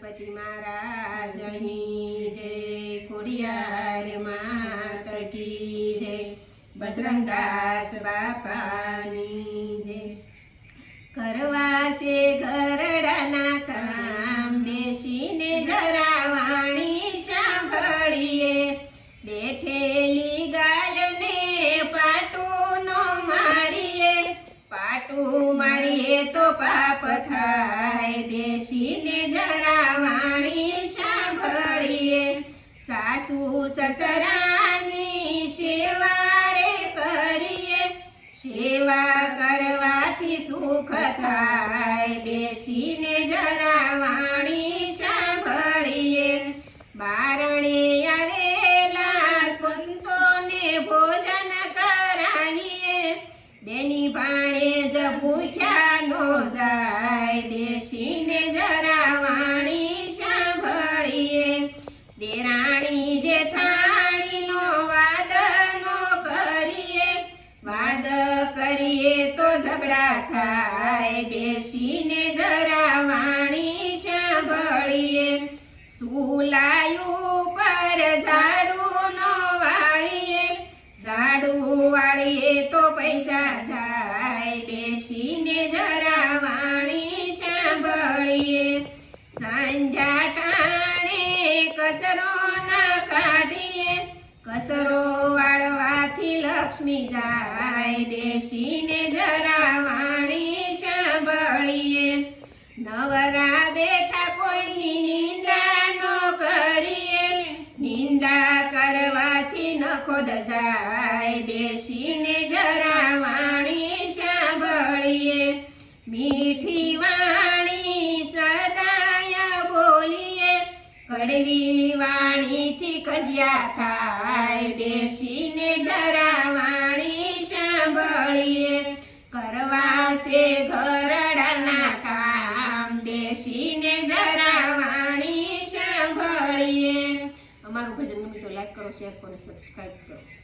ગણપતિ મહારાજની જય, ખોડિયાર માત કી જય, બજરંગદાસ બાપાની જય. કરવા છે ઘરડાના કામ, બેસીને જરા વાણી સાંભળીએ. બેઠેલી ગાયને પાટું નો મારીએ. પાટું મારીએ તો પાપ થાય. બેસીને જરા વાણી સાંભળીએ સાસુ સસરાની સેવા રે કરીએ સેવા કરવાથી સુખ થાય બેસીને જરા વાણી સાંભળીએ બારણે આવેલા સંતોને ભોજન કરાવીએ બેની ભાણે જ ભૂખ્યા નો જાય બેસીને જરા વાણી સાંભળીએ. દેરાણી જેઠાણીનો વાદ નો કરીએ. વાદ કરીએ તો ઝઘડા થાય. બેસીને જરા વાણી સાંભળીએ. સુલાયું પર ઝાડું સાંભળીએ સાંજા ટાણે કસરો ના કાઢીએ. કસરો વાળવાથી લક્ષ્મી જાય બેસીને જરા વાણી સાંભળીએ. નવરા બેઠા કોઈની નિંદા ન કરીએ. નિંદા કરવાથી નખો ખોદ જાય બેસીને જરા વાણી સાંભળીએ. મીઠી વાણી કડવી વાણીથી કજિયા ખાય, બેસીને જરા વાણી સાંભળીએ. કરવા છે ઘરડાના કામ, બેસીને જરા વાણી સાંભળીએ. અમારું ભજન ગમે તો લાઈક કરો શેર કરો સબસ્ક્રાઈબ કરો.